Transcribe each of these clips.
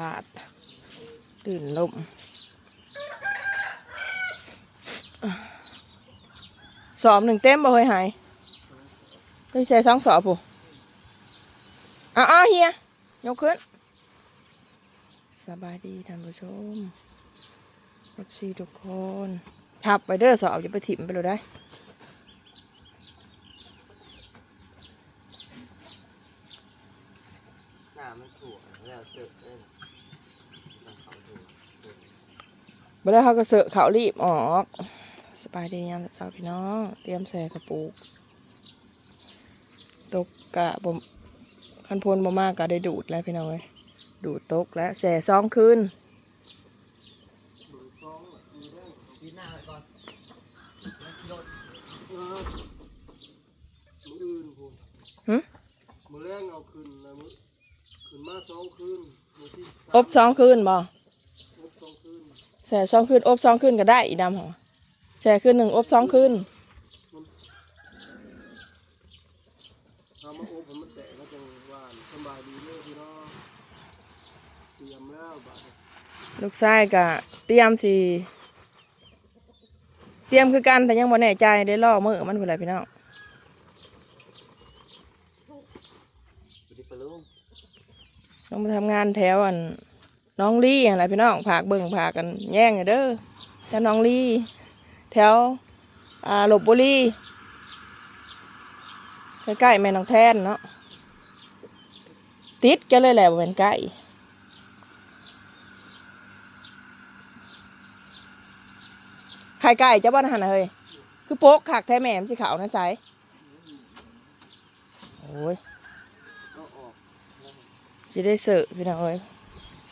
ลาดตื่นลมสอบหนึ่งเต็มบ่เฮ้ยหายเฮ้ยใส่สองสอบปุ๊อ้าวเฮียยกขึ้น สบายดีท่านผู้ชมรับซีทุกคน ทับไปเด้อสอบอย่าไปถิ่มไปเลยได้ น้ามันถั่วแล้วเจเอ้ยมันเขาถั่วเมื่อเขาก็เสอะเขารีบออกสบายดียามสาวพี่น้อง เตรียมใส่กระปุกตกกะบ่คันพลบ่มากก็ได้ดูดแล้วพี่น้องเลยดูดตกแล้วแส่ซองคืนหน้าไปก่อน เออมืออื่นผม หึ มือแรงเอาขึ้นนะมือขึ้นมาสองคืนมื อที่สอบซองคืนบ่อแส่ซองคืนอบซองคืนก็ได้อีดำเหรอแส่คืนหนึ่งอบซองคืนทำมาอบผมมันแตกแล้วจังหวานสบายดีเลยพี่น้องเตรียมแล้วบาดลูกชายก็เตรียมสิเตรียมคือกันแต่ยังบ่แน่ใจได้ล่อมือมันเป็นไรพี่น้องต้องมาทำงานแถวอัน น้องลี่อะไรพี่น้องผากเบิ่งผากกันแย่งเด้อแถวน้องลี่ แถวอ่าลบบุรีใกล้ๆแม่น้องแทนเนาะติดกันเลยแหละบ่เป็นใกล้ไข่ไก่จะบ้านหันเฮ้ยคือโป๊กขักแท้แม่มนสิขาวนะสายโอ้ยก็ออกสิได้เสือพี่น้องเอ้ย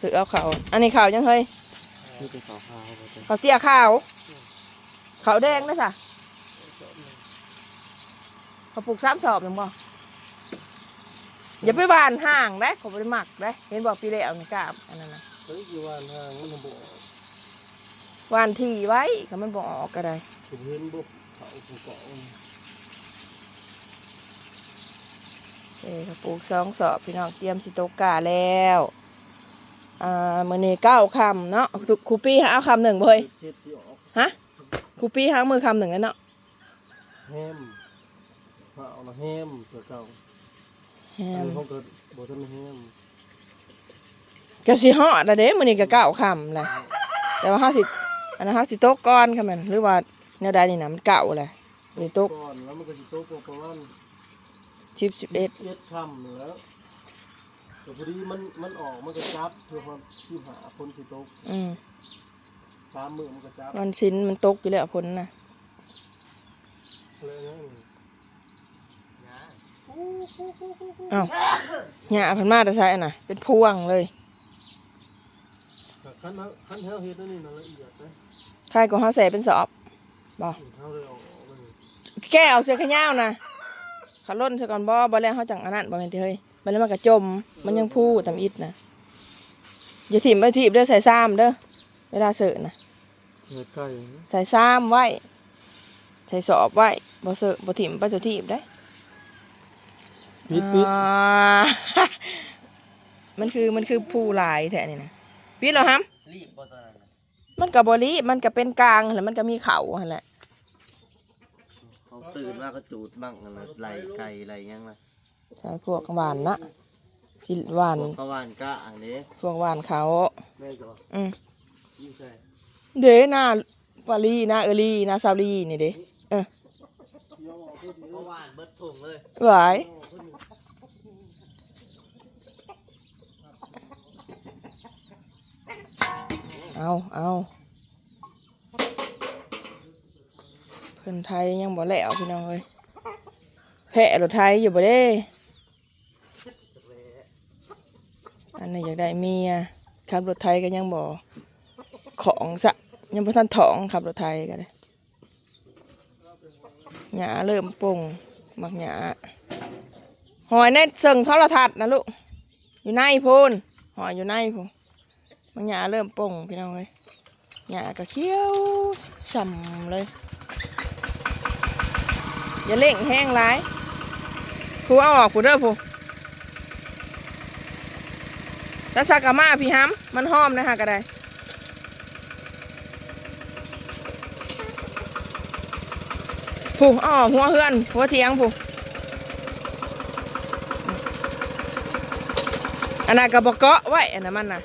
สือเอาเขาวอันนี้ขาวยังเฮ้ยนี่เป็นขาวขาวไปจ้ะขาวเตี้ยขาวขาวแดงนะสะเขาปลูกซ้ำสอบยังบ่อย่าไปบานห่างได้เขาไปหมักได้เห็นบอกปีเล่เอาในกาบอันนั้นนะเฮ้ยกี่วันห่างมันทำบ่ออกหวานทีไว้เขามันบอกออกก็ได้ผมเห็นบุกเขาผมเกาะเอ้เขาปลูกสองสอบพี่น้องเตรียมสิโตกกาแล้ว อ่ามือนี้เก้าคำเนาะครูปี้หาเอาคำหนึ่งบ่เฮ้ยเจ็ดสิออกฮะครูปี้หามือคำหนึ่งกันเนาะแฮมข้าวนะแฮมตัวเก่าแฮอันมนี้เขาเกิดบ่ทันแฮมกะสิฮอดแล้วเด้มื้อนี้ก็เก้าค่ำแหละแต่ว่าเฮาสิอันนั้นเฮาสิตกก่อนค่ะแม่นหรือว่าแนวใดนี่นะมันเก่าแหละนี่ตกก่อนแล้วมันก็สิโตกประมาณ10 11เอ็ดคำเหนือ แต่พอดีมันมันออกมันก็จับเพื่อความชีพหาคนสิโตกอืมสามมือมันก็จับวันชิ้นมันตกอยู่แล้วพ้นน่ะเลยนะนะเอ้าหญ้าเพิ่นมาแต่ไสน่ะ เป็นพวงเลยแต่ขั้นนั้นขั้นเท้าเฮ็ดนั่นนี่น่ะละเอียดนะใครก็เฮาใส่เป็นสอบบ่เท้าเลยเอาออกเลยแก้เอาเสื้อขยาวน่ะขาล่นซะก่อนบ่บ่แล้วเฮาจังอันนั้นบ่แม่นติเฮ้ย มันแล้วมันก็จม มันยังพูตำอิดน่ะอย่าถิ่มไปถิ่มเด้อใส่ซ้ำเด้อเวลาเสิร์ฟน่ะเฮ็ดใกล้ใส่ซ้ำไว้ ใส่สอบไว้บ่เสอะบ่ถิ่มไปจุทีบได้ปิดปิดอ่ามันคือมันคือผู้หลายแท้นี่นะปิดแล้วฮัมรีบบ่ตอนนั้นน่ะมันกับบริมันก็เป็นกลางแล้วมันก็มีเขาหั่นแหละเขาตื่นมาก็จูดบ้างนั่นน่ะไหลไก่ไหลยังล่ะ ใช่พวกหวานนะสิหวานพวกเขาหวานกะอันนี้พวกหวานเขาแม่ก็อืมยิ่งใส่เด้หน้าปาลีหน้าเอลีหน้าซาวลีนี่เด้เออเดี๋ยวออกขึ้นเขาหวานเบิดถุงเลยหวายเอาเอาเพิ่นไทยยังบ่แล้วพี่น้องเอ้ยแพะรถไทยอยู่บ่เด้ อันนี้อยากได้เมียขับรถไทยก็ยังบ่ของสะยังบ่ทันถองขับรถไทยก็ได้หญ้าเริ่มป่งมักหญ้าหอยในเชิงโทรทัศน์นะลูกอยู่ในพูนหอยอยู่ในพูนมักหญ้าเริ่มป่งพี่น้องเลยหญ้าก็เขี้ยวฉ่ำเลยอย่าเล่งแห้งร้ายผู้เอาออกผู้เด้อผู้ แต่สักกะมาพี่ฮัมมันหอมนะฮะก็ได้ผู้อ๋อหัวเฮือนหัวเทียงผู้อันนั้นก็บเกาะไว้อันนั้นมันนะ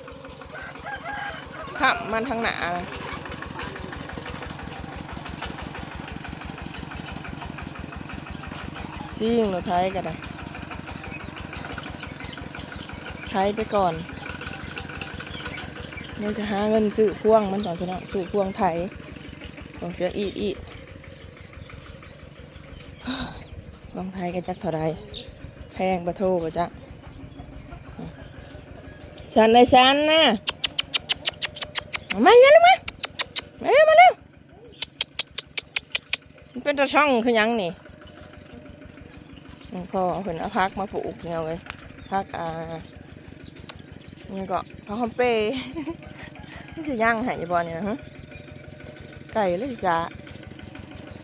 ขับมันทางหนาะซิ่งเรถไทยก็ได้ไทยไปก่อน นี่จะหาเงินซื้อพ่วงมันก่อนพี่น้องซื้อพ่วงไทยของเสืออีอีลองไทยกันจักเท่าไรแพงประโทปะจ๊ะฉันเลยฉันนะมามาเร็วมามาเร็วมาเร็วมันเป็นตะช่องคือยังนี่พ่อเอาเพิ่นเอาพักมาปลูกเนี่ยเลยพักอ่า นี่ก็พักคอมเป้นี่จะย่างหายบอลนี่นะฮะไก่เลยจ้ะ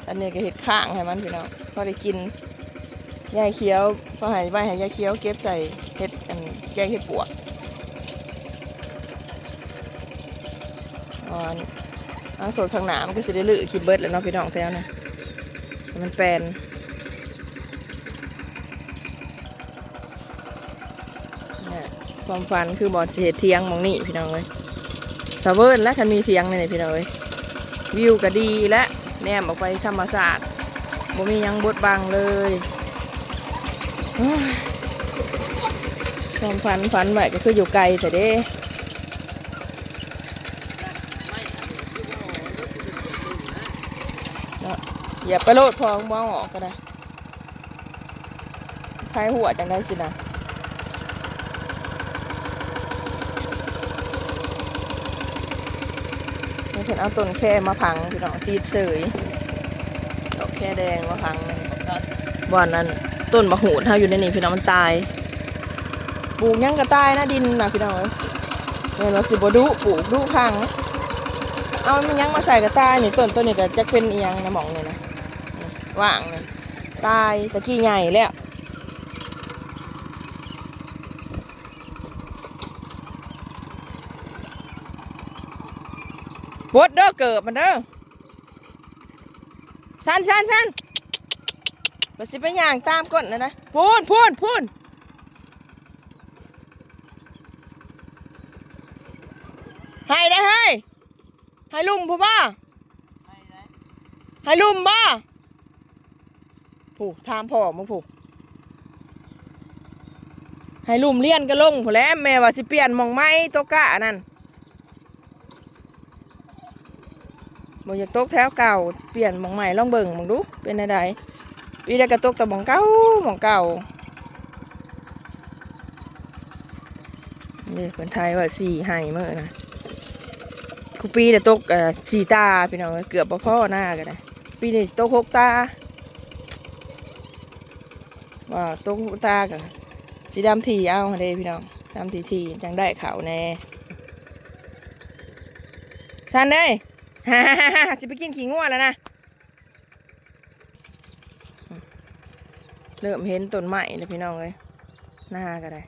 อันนี้ก็เห็ดข้างให้มันพี่น้องพอได้กินยายเคี้ยวพอหายไปหายายเคี้ยวเก็บใส่เห็ดอันแกงเห็ดปวกอ่อนอันสดข้างหน้ามันก็จะได้ลือคิดเบิดแล้วเนาะพี่น้องแถวนะมันแปลนเนี่ย ความฝันคือบอลเสียเทียงมองนี่พี่น้องเลยสเวิร์นและคันมีเทียงนี่พี่น้องเลยวิวก็ดีและแนมออกไปธรรมศาสตร์บ่มียังบดบังเลยความฝันฝันไหวก็คืออยู่ไกลแต่เด้อย่าไปโลดพองบ้องออกก็ได้ใครหัวจังได้สินะ เพิ่นเอาต้นแค่มาพังพี่น้องตีดเสยดอกแค่แดงมาพังนี่บ่อนนั้นต้นมะหูดถ้าอยู่ในนี่พี่น้องมันตายปลูกยังก็ตายนะดินนะพี่น้องเอ้ยเนี่ยเราสิบดุปลูกดุพังเอามันยังมาใส่ก็ตายนี่ต้นต้นนี่ก็จะเป็นอียังนะหมองนี่นะว่างเลยตายตะกี้ใหญ่แล้ว บดเด้อเกิดมันเด้อชันชั้นชั้นบสิไปย่างตามก้นนะนะพูนพูนพูนให้ได้ให้ให้ลุมผู้บ้าให้ลุมบ้าผู้ทามพ่อมึงผู้ให้ลุมเลี้ยนก็ลงผูแล้วแม่ว่าสิเปลี่ยนมองไม้ตัวกะนั่น บ่อยากตกแถวเก่าเปลี่ยนหมองใหม่ลองเบิ่งมึงดูเป็นอะไดปีได้กระตุกแต่หมองเก่าหมองเก่านี่คนไทยว่าสี่ไห้เมื่อนะคุปีแต่ตกเอ่อสี่ตาพี่น้องเกือบพ่อหน้ากันนะปีนี้ตกหกตาว่าตกหกตากันสีดำทีเอาเด้พี่น้องดำทีทีจังได้ขาวแน่ชันเด้ย ฮ่าฮ่าฮ่าฮ่าจะไปกินขี้งัวแล้วนะ เริ่มเห็นต้นไม้เลยพี่น้องเลยหน้าก็ได้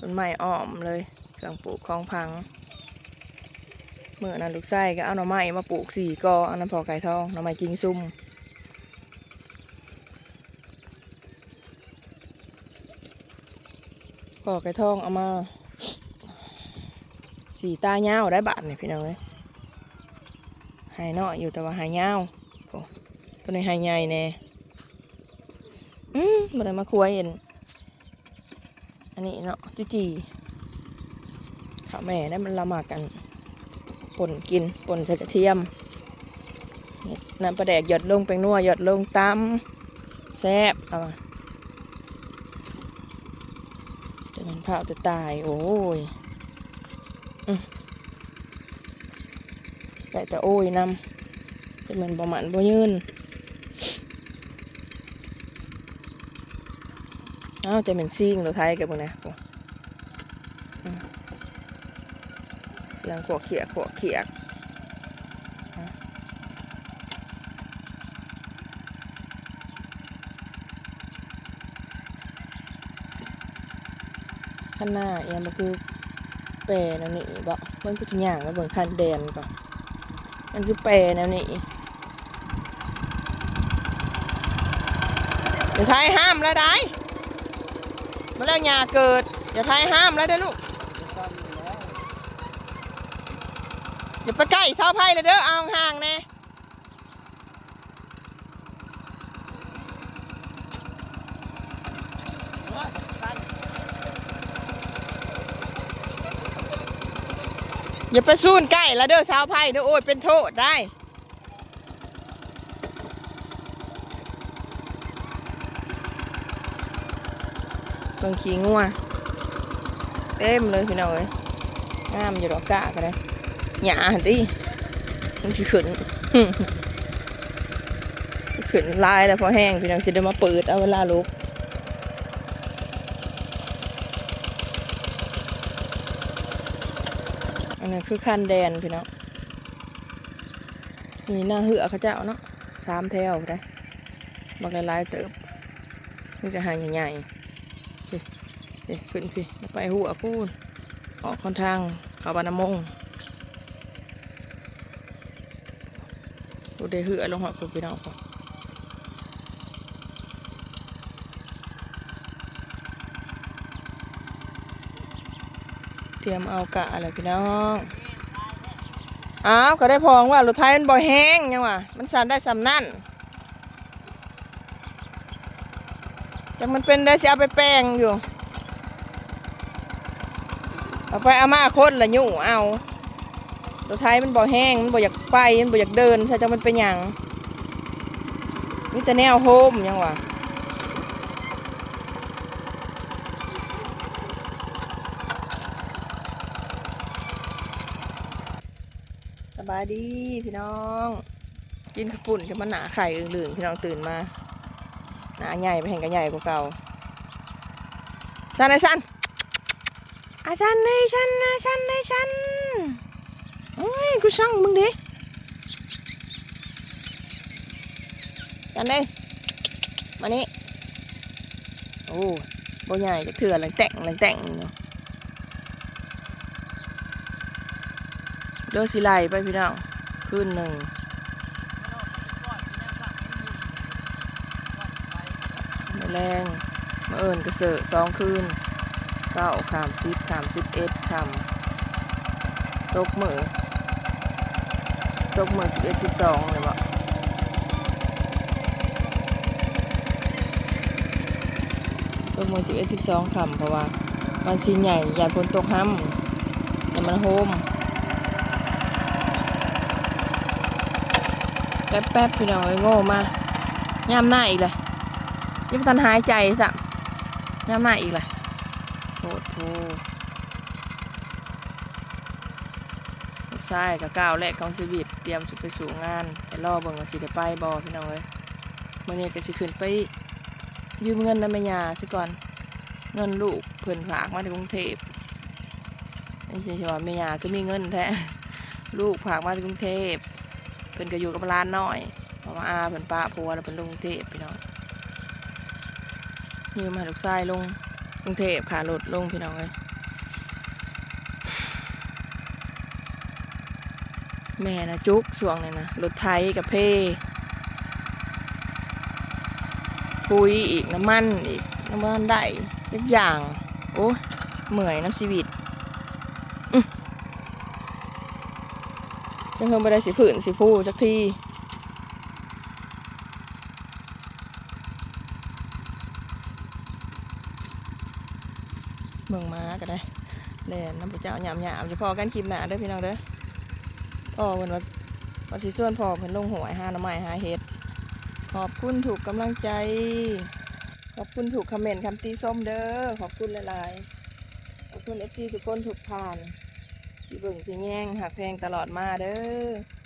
ต้นไม้อ้อมเลยเครื่องปลูกของพัง เมื่อนั้นลูกไส้ก็เอาหน่อไม้มาปลูกสี่กออันนั้นพอไก่ทองหน่อไม้กิงซุ่มพอไก่ทองเอามาสี่ตาเงาได้บาทเนี่ยพี่น้องเลย หายน้อยอยู่แต่ว่าหายเงาวตัวนี้หายใหญ่แน่อืมบ่ได้มาคุยเห็นอันนี้เนาะจุจีข้าแม่ได้มันละหมากกันป่นกินป่นใส่กระเทียมน้ำปลาแดกหยดลงไปนัวหยดลงตำแซ่บเอามาจะมันเผาจะตาย โอ้ย ส่แต่โอ้ยนำจะเหมือนประมาณบ่ยืนเอาจะเป็นซิ่งรถไทยกับพวกนี้โอ้อืมเสียงขวกเขียกขวกเขียกข้างหน้าเอียงมาคือแปรแนวนี้บ่มันก็จะย่างแล้วเบิ่งคันแดนก่อน มันคือแปรแนวนี้อย่าทายห้ามแล้วได้มาแล้วยาเกิด อย่าทายห้ามแล้วเด้อลูกอย่าไปใกล้เสาไผ่เลยเด้อเอาห่างแน่ อย่าไปซูนใกล้แล้วเด้อสาวไผ่เด้อโอ้ยเป็นโทษได้เบิ่งขี้งัวเต็มเลยพี่น้องเอ้ยงามอยู่ดอกกะก็ได้หยาหั่นติมันสิขึ้นขึ้นลายแล้วพอแห้งพี่น้องสิได้มาเปิดเอาเวลาลุก นนี้คือคันแดนพี่น้องนี่หน้าเหือเขาเจ้าเนาะสามแถวได้บักหลายๆเติบนี่จะหางใหญ่ๆเด็กขึ้นพี่แล้วไปหัวพูนออกคอนทางเขาบานนามงดูเดเหือลงหัวคุณพี่น้องผมเต รียมเอากะอะไรพี่น้องอ้าวก็ได้พองว่ารถไทยมันบ่แห้งยังวะมันสั่นได้สำนั่นแต่มันเป็นได้สิเอาไปแป้งอยู่เอาไปเอามาโคตรละยุ่เอารถไทยมันบ่แห้งมันบ่อยากไปมันบ่อยากเดินใช่จังมันเป็นหยังมีแต่แนวโฮมยังวะ บายดีพี่น้อง กินข้าวปุ่นจะมันหนาไข่อื่นๆพี่น้องตื่นมา หนาใหญ่ไปแห่งกันใหญ่กว่าเก่าชันไอ้ชันอาจารย์ในฉันอาจารย์ในฉันโอ้ยกูสั่งมึงดิอาจารย์เด้มานี่โอ้โบใหญ่จะเถื่อหลังแต่งหลังแต่งเนาะ เด้อสิไลไปพี่น้องคืนหนึ่งมแรงมาเอิญกระเสอะสองคืนเก้าขามสิบขามสิบเอ็ดขามตกมือตกมือสิบเอ็ดสิบสองเลยบ่ตกมือสิบเอ็ดสิบสองขำเพราะว่ามันสีใหญ่ยานฝนตกห้ำแต่มันโฮม แป๊บแป๊บพี่น้องเอ้ยโง่มาย่ำหน้าอีกเลยยังบ่ทันหายใจสะย่ำหน้าอีกเลยโหดโหลูกชายกับก้าวแรกของชีวิตเตรียมสิไปสู่งานแต่อเบิ่งว่าสิได้ไปบ่พี่น้องเอ้ยมื้อนี้ก็สิขึ้นไปยืมเงินน้ำแม่ยาซะก่อนเงินลูกเพิ่นฝากมาที่กรุงเทพจริงๆว่าแม่ยาคือมีเงินแท้ลูกฝากมาที่กรุงเทพ พิ่นก็อยู่กับร้านน้อยเพราะว่าอาเพิ่นป้าผัวแล้วเพิ่นลุงเทพพี่น้องยืมให้ลูกชายลงกรุงเทพค่ะรถลงพี่น้องเลยแม่นะจุกช่วงเลยนะรถไทยกับเพปุยอีกน้ำมันอีกน้ำมันได้ทุกอย่างโอ้เหมื่อยน้ำชีวิตอื้อ ยังเพิ่มไปได้สิผื่นสิผู้จักทีเบิ่งม้าก็ได้เด่นน้ำพระเจ้าหยามหยามจะพอกันคลิปหนาเด้อพี่น้องเด้อพ่อเพิ่นว่าวันสิส่วนพ่อเพิ่นลงหวยหาน้ำไม้หาเห็ดขอบคุณถูกกำลังใจ ขอบคุณถูกคอมเมนต์คำตีส้มเด้อขอบคุณหลายๆขอบคุณเอฟซีทุกคนถูกผ่าน เบิ่งที่แย่งหักแพงตลอดมาเด้อ